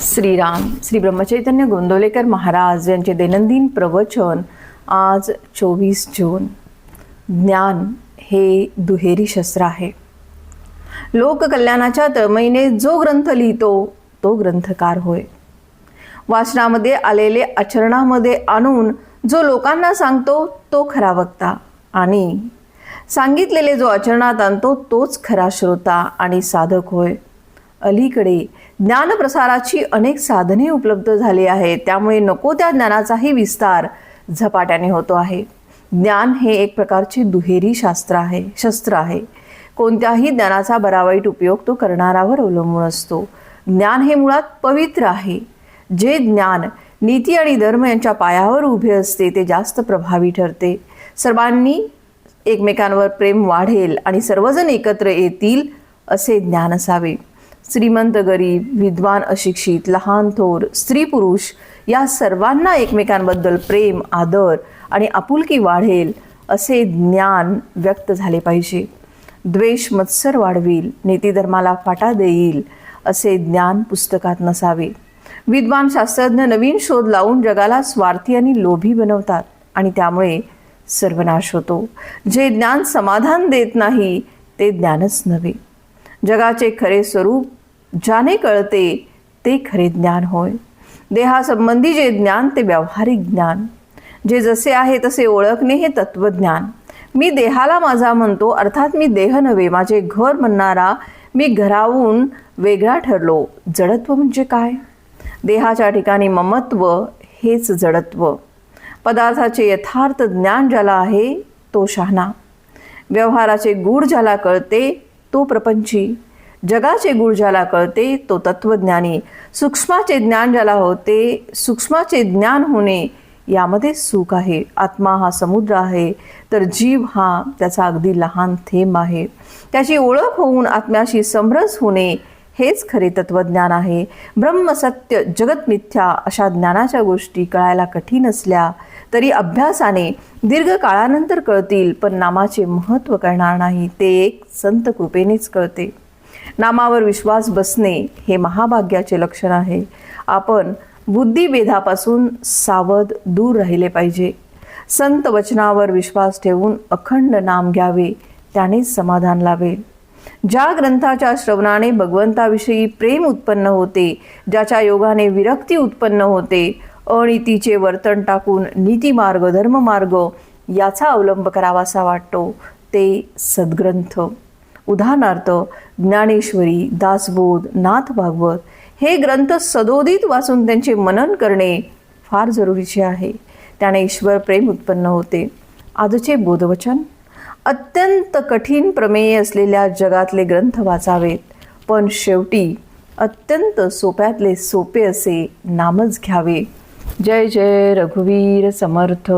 श्रीराम श्री ब्रह्मचैतन्य गोंदवलेकर महाराज यांचे दैनंदिन प्रवचन आज चोवीस जून. ज्ञान हे दुहेरी शस्त्र आहे. लोककल्याणाच्या तळमळीने जो ग्रंथ लिहितो तो ग्रंथकार होय. वाचनामध्ये आलेले आचरणामध्ये आणून जो लोकांना सांगतो तो खरा वक्ता आणि सांगितलेले जो आचरणात आणतो तोच खरा श्रोता आणि साधक होय. अलीकडे ज्ञानप्रसाराची अनेक साधने उपलब्ध झाली आहेत. त्यामुळे नको त्या ज्ञानाचाही विस्तार झपाट्याने होतो आहे. ज्ञान हे एक प्रकारचे दुहेरी शास्त्र आहे शस्त्र आहे. कोणत्याही ज्ञानाचा बरावाईट उपयोग तो करणारावर अवलंबून असतो. ज्ञान हे मुळात पवित्र आहे. जे ज्ञान नीती आणि धर्म यांच्या पायावर उभे असते ते जास्त प्रभावी ठरते. सर्वांनी एकमेकांवर प्रेम वाढेल आणि सर्वजण एकत्र येतील असे ज्ञान असावे. श्रीमंत गरीब विद्वान अशिक्षित लहान थोर स्त्री पुरुष या सर्वांना एकमेकांबद्दल प्रेम आदर आणि आपुलकी वाढेल असे ज्ञान व्यक्त झाले पाहिजे. द्वेष मत्सर वाढविल नीतिधर्माला फाटा देईल असे ज्ञान पुस्तकात नसावे. विद्वान शास्त्रज्ञ नवीन शोध लावून जगाला स्वार्थी आणि लोभी बनवतात आणि त्यामुळे सर्वनाश होतो. जे ज्ञान समाधान देत नाही ते ज्ञानच नव्हे. जगाचे खरे स्वरूप ज्याने कळते ते खरे ज्ञान होय. देहासंबंधी जे ज्ञान ते व्यावहारिक ज्ञान. जे जसे आहे तसे ओळखणे हे तत्वज्ञान. मी देहाला माझा म्हणतो अर्थात मी देह नव्हे माझे घर म्हणणारा मी घराहून वेगळा ठरलो. जडत्व म्हणजे काय? देहाच्या ठिकाणी ममत्व हेच जडत्व. पदार्थाचे यथार्थ ज्ञान ज्याला आहे तो शहाणा. व्यवहाराचे गूढ ज्याला कळते तो प्रपंची. जगाचे गुळ ज्याला कळते तो तत्वज्ञानी. सूक्ष्माचे ज्ञान ज्याला होते सूक्ष्माचे ज्ञान होणे यामध्ये सुख आहे. आत्मा हा समुद्र आहे तर जीव हा त्याचा अगदी लहान थेंब आहे. त्याची ओळख होऊन आत्म्याशी समरस होणे हेच खरे तत्वज्ञान आहे. ब्रह्म सत्य जगत मिथ्या अशा ज्ञानाच्या गोष्टी कळायला कठीण असल्या तरी अभ्यासाने दीर्घ काळानंतर कळतील पण नामाचे महत्त्व कळणार नाही ते एक संत कृपेनेच कळते. नामावर विश्वास बसणे हे महाभाग्याचे लक्षण आहे. आपण बुद्धिभेदापासून सावध दूर राहिले पाहिजे. संत वचनावर विश्वास ठेवून अखंड नाम घ्यावे त्यानेच समाधान लावेल ज्या ग्रंथाच्या श्रवणाने भगवंताविषयी प्रेम उत्पन्न होते ज्याच्या योगाने विरक्ती उत्पन्न होते अनितीचे वर्तन टाकून नीतिमार्ग धर्ममार्ग याचा अवलंब करावासा वाटतो ते सद्ग्रंथ. उदाहरणार्थ ज्ञानेश्वरी दासबोध नाथ भागवत हे ग्रंथ सदोदित वाचून त्यांचे मनन करणे फार जरुरीचे आहे. त्याने ईश्वर प्रेम उत्पन्न होते. आजचे बोधवचन? अत्यंत कठीण प्रमेय असलेल्या जगातले ग्रंथ वाचावेत पण शेवटी अत्यंत सोप्यातले सोपे असे नामच घ्यावे. जय जय रघुवीर समर्थ.